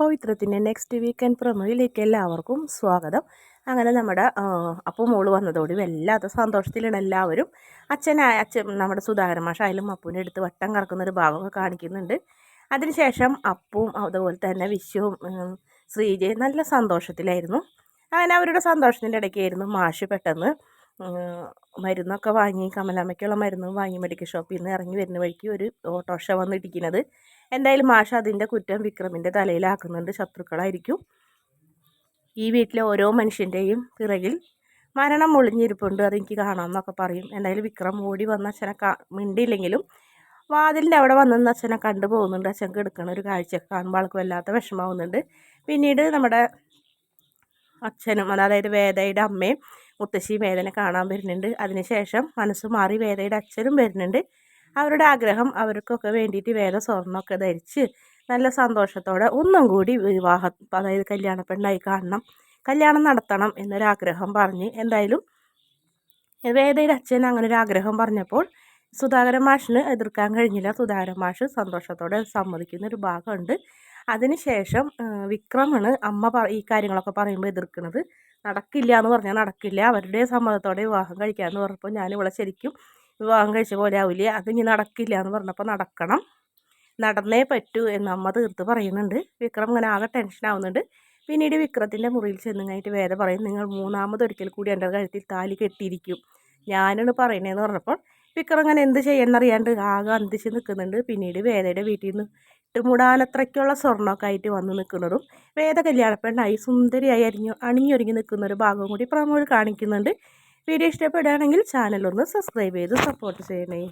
പവിത്രത്തിന്റെ next weekend പ്രൊമോയിലേക്ക് എല്ലാവർക്കും സ്വാഗതം. അങ്ങനെ നമ്മുടെ അപ്പോൾ മോൾ വന്നതോടെ വല്ലാത്ത സന്തോഷത്തിലാണ് എല്ലാവരും. അച്ഛനായ അച്ഛൻ നമ്മുടെ സുധാകരൻ മാഷായാലും അപ്പൂന്റെ അടുത്ത് വട്ടം കറക്കുന്ന ഒരു ഭാഗമൊക്കെ കാണിക്കുന്നുണ്ട്. അതിനുശേഷം അപ്പവും അതുപോലെ തന്നെ വിശ്വവും ശ്രീജയും നല്ല സന്തോഷത്തിലായിരുന്നു. അങ്ങനെ അവരുടെ സന്തോഷത്തിന്റെ ഇടയ്ക്കായിരുന്നു മാഷ് പെട്ടെന്ന് മരുന്നൊക്കെ വാങ്ങി കമലാമ്മയ്ക്കുള്ള മരുന്ന് വാങ്ങി മെഡിക്കൽ ഷോപ്പിൽ നിന്ന് ഇറങ്ങി വരുന്ന വഴിക്ക് ഒരു ഓട്ടോറിക്ഷ വന്നിടിക്കുന്നത് എന്തായാലും മാഷ അതിന്റെ കുറ്റം വിക്രമിന്റെ തലയിലാക്കുന്നുണ്ട്. ശത്രുക്കളായിരിക്കും. ഈ വീട്ടിലെ ഓരോ മനുഷ്യന്റെയും പിറകിൽ മരണം ഒളിഞ്ഞിരിപ്പുണ്ട്. അതെനിക്ക് കാണാമെന്നൊക്കെ പറയും. എന്തായാലും വിക്രം ഓടി വന്ന അച്ഛനെ കാ മിണ്ടിയില്ലെങ്കിലും വാതിലിന്റെ അവിടെ വന്നെന്ന് അച്ഛനെ കണ്ടു പോകുന്നുണ്ട്. അച്ഛൻ കെടുക്കണ ഒരു കാഴ്ചയൊക്കെ കാണുമ്പോൾ ആൾക്ക് വല്ലാത്ത വിഷമാവുന്നുണ്ട് പിന്നീട് നമ്മുടെ അച്ഛനും അതായത് വേദയുടെ അമ്മയും മുത്തശ്ശി വേദനെ കാണാൻ വരുന്നുണ്ട്. അതിനുശേഷം മനസ്സ് മാറി വേദയുടെ അച്ഛനും വരുന്നുണ്ട്. അവരുടെ ആഗ്രഹം അവർക്കൊക്കെ വേണ്ടിയിട്ട് വേദ സ്വർണമൊക്കെ ധരിച്ച് നല്ല സന്തോഷത്തോടെ ഒന്നും കൂടി വിവാഹ അതായത് കല്യാണ പെണ്ണായി കാണണം കല്യാണം നടത്തണം എന്നൊരാഗ്രഹം പറഞ്ഞ് എന്തായാലും വേദയുടെ അച്ഛൻ അങ്ങനെ ഒരു ആഗ്രഹം പറഞ്ഞപ്പോൾ സുധാകരൻ മാഷിന് എതിർക്കാൻ കഴിഞ്ഞില്ല. സുധാകരൻ മാഷ് സന്തോഷത്തോടെ സമ്മതിക്കുന്ന ഒരു ഭാഗമുണ്ട് അതിനുശേഷം വിക്രമാണ് അമ്മ ഈ കാര്യങ്ങളൊക്കെ പറയുമ്പോൾ എതിർക്കുന്നത്. നടക്കില്ല എന്ന് പറഞ്ഞാൽ നടക്കില്ല. അവരുടെ സമ്മതത്തോടെ വിവാഹം കഴിക്കാമെന്ന് പറഞ്ഞപ്പോൾ ഞാൻ ഇവിടെ ശരിക്കും വിവാഹം കഴിച്ച പോലെ ആവില്ല അത് ഇനി നടക്കില്ല എന്ന് പറഞ്ഞപ്പോൾ നടക്കണം. നടന്നേ പറ്റൂ എന്ന് അമ്മ തീർത്ത് പറയുന്നുണ്ട്. വിക്രം ഇങ്ങനെ ആകെ ടെൻഷൻ ആവുന്നുണ്ട്. പിന്നീട് വിക്രത്തിന്റെ മുറിയിൽ ചെന്നുങ്ങായിട്ട് വേദ പറയും നിങ്ങൾ മൂന്നാമതൊരിക്കൽ കൂടി എന്റെ കഴുത്തിൽ താലി കെട്ടിയിരിക്കും. ഞാനാണ് പറയുന്നതെന്ന് പറഞ്ഞപ്പോൾ വിക്രം അങ്ങനെ എന്ത് ചെയ്യുന്നറിയാണ്ട് ആകെ അന്തിച്ച് നിൽക്കുന്നുണ്ട്. പിന്നീട് വേദയുടെ വീട്ടിൽ നിന്ന് ഇട്ടുമുടാനത്രയ്ക്കുള്ള സ്വർണമൊക്കെ ആയിട്ട് വന്ന് നിൽക്കുന്നതും വേദ സുന്ദരിയായി അരിഞ്ഞു അണിഞ്ഞൊരുങ്ങി നിൽക്കുന്ന ഒരു ഭാഗവും കൂടി പ്രമോൾ കാണിക്കുന്നുണ്ട്. വീഡിയോ ഇഷ്ടപ്പെടുകയാണെങ്കിൽ ചാനലൊന്ന് സബ്സ്ക്രൈബ് ചെയ്ത് സപ്പോർട്ട് ചെയ്യണേ.